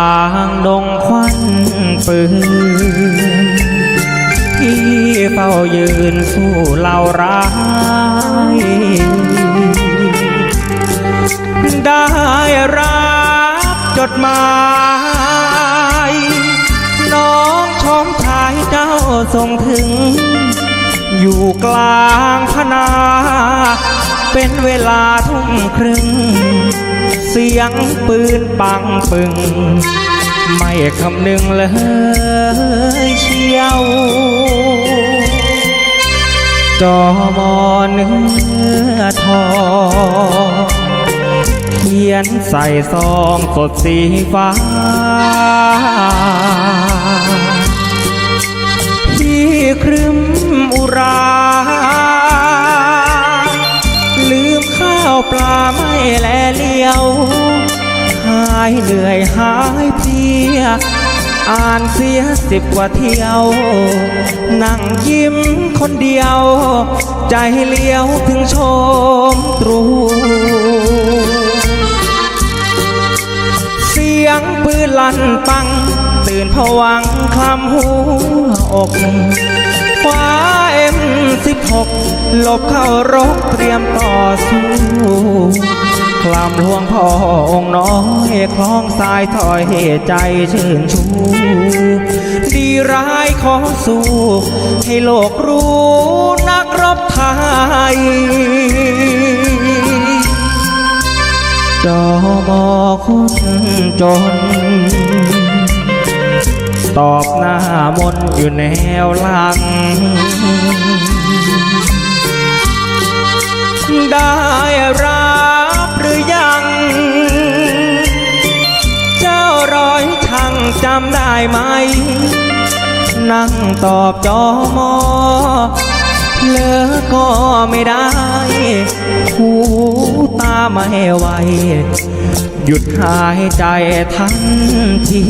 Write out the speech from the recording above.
ทางดงควันปืนที่เฝ้ายืนสู้เหล่าร้าย ได้รับจดหมาย น้องชมชายเจ้าส่งถึง อยู่กลางพนา เป็นเวลาทุ่มครึ่ง เสียงปืนปังปึง ไม่คำนึงเลยเชียวจอมอเนื้อทองเขียนใส่ซองสดสีฟ้าายเหนื่อยหายเพลีย อ่านเสียสิบกว่าเที่ยว นั่งยิ้มคนเดียว ใจเลี้ยวถึงชมตรู เสียงปืนลั่นปัง ตื่นผวังค์คลำหัวอกคว้าเอ็มสิบหกหลบเข้ารกเตรียมต่อสู้ คลำหลวงพ่อองค์น้อยคล้องสายถอยใจชื่นชู ดีร้ายขอสู้ให้โลกรู้นักรบไทยจอมอคนจน ตอบหน้ามนอยู่แนวหลังได้รั จำได้ไหม นั่งตอบจอมอเลอก็ไม่ได้หูตาไม่ไหวหยุดหายใจทันที